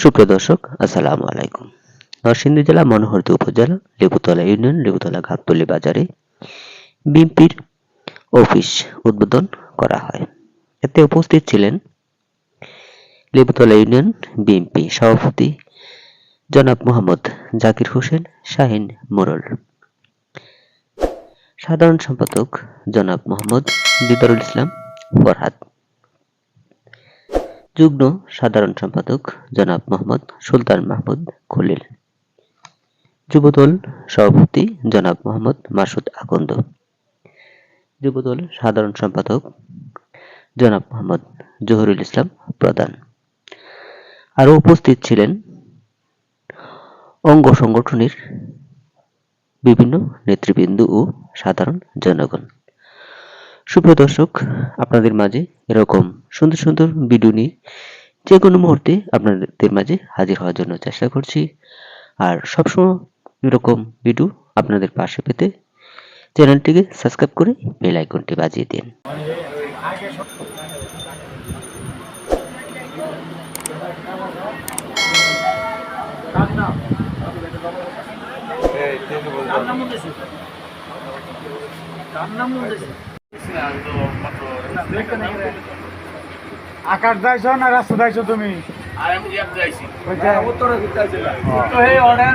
সুপ্রিয় দর্শক, আসসালামু আলাইকুম। নরসিংদী জেলা মনোহরদী উপজেলা, লেবুতলা ইউনিয়ন, লেবুতলা ঘাটতলি বাজারে বিএনপির অফিস উদ্বোধন করা হয়। এতে উপস্থিত ছিলেন লেবুতলা ইউনিয়ন বিএনপি সভাপতি জনাব মোহাম্মদ জাকির হোসেন, শাহিন মোরল। সাধারণ সম্পাদক জনাব মোহাম্মদ দিদারুল ইসলাম ফরহাদ। যুগ্ম সাধারণ সম্পাদক জনাব মোহাম্মদ সুলতান মাহমুদ খলিল। যুবদল সভাপতি জনাব মোহাম্মদ মাসুদ আকন্দ। যুবদল সাধারণ সম্পাদক জনাব মোহাম্মদ জহুরুল ইসলাম প্রধান। আরও উপস্থিত ছিলেন অঙ্গ সংগঠনের বিভিন্ন নেতৃবৃন্দ ও সাধারণ জনগণ। সুপ্রিয় দর্শক, আপনাদের মাঝে এরকম সুন্দর সুন্দর ভিডিও নিয়ে যে কোনো মুহূর্তে আপনাদের মাঝে হাজির হওয়ার জন্য চেষ্টা করছি। আর সবসময় এরকম ভিডিও আপনাদের পাশে পেতে চ্যানেলটিকে সাবস্ক্রাইব করে বেল আইকনটি বাজিয়ে দিন। আকাশ যাইছো না রাস্তা যাইছো তুমি? আর আমি রিয়াদ যাইছি। ওইটা উত্তরে ঘুরতে আসছিলাম তো এই অর্ডার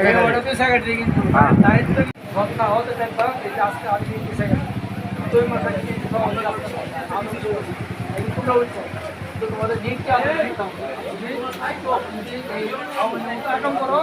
এই ওটা তো সেক্রেটারি কিন্তু। হ্যাঁ। তাই তো ঘটনা হতে দেখবা এই আজকে আমি কি সেক্রেটারি তুই মাথা কি আমি এই পুরো হচ্ছে তো তোমাদের নিকটা আমি দিতাম এই আইতো আটম করো